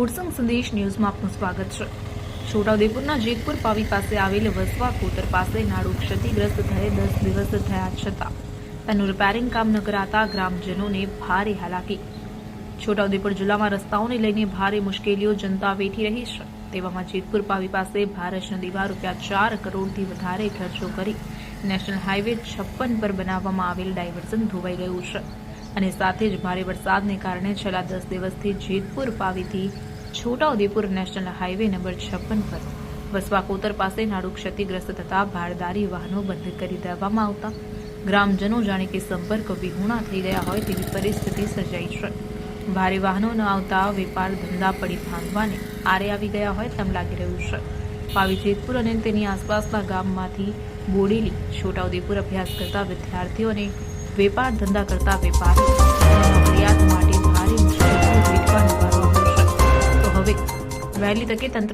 ઓરસંગ સંદેશ ન્યૂઝમાં આપનું સ્વાગત છે. છોટાઉદેપુરના જેતપુર પાવી પાસે આવેલ વસવા કોતર પાસે નાડું ક્ષતિગ્રસ્ત થયે દસ દિવસ થયા છતાં. તેનું રિપેરિંગ કામ ન કરાતા ગ્રામજનોને ભારે હાલાકી. છોટાઉદેપુર જિલ્લામાં રસ્તાઓને લઈને ભારે મુશ્કેલીઓ જનતા વેઠી રહી છે. તેવામાં જેતપુર પાવી પાસે ભારત દીવા રૂપિયા ચાર કરોડથી વધારે ખર્ચો કરી નેશનલ હાઈવે છપ્પન પર બનાવવામાં આવેલ ડાયવર્ઝન ધોવાઈ ગયું છે. અને સાથે જ ભારે વરસાદને કારણે છેલ્લા દસ દિવસથી જેતપુર પાવીથી છોટાઉદેપુર નેશનલ હાઈવે નંબર છપ્પન પર વસવા કોતર પાસે નાડું ક્ષતિગ્રસ્ત થતા ભારદારી વાહનો બંધ કરી દેવામાં આવતા. ગ્રામજનો જાણે કે સંપર્ક વિહોણા થઈ ગયા હોય તેવી પરિસ્થિતિ સર્જાઈ છે. ભારે વાહનો ન આવતા વેપાર ધંધા પડી ભાંગવાને આરે આવી ગયા હોય તેમ લાગી રહ્યું છે. પાવી જેતપુર અને તેની આસપાસના ગામમાંથી બોડેલી છોટાઉદેપુર અભ્યાસ કરતા વિદ્યાર્થીઓ અને વેપાર ધંધા કરતા વેપારીઓ ફરિયાદ માટે ભારે મુશ્કેલીઓ વેઠવાનો વારો આવ્યો તો હવે વહેલી તકે તંત્ર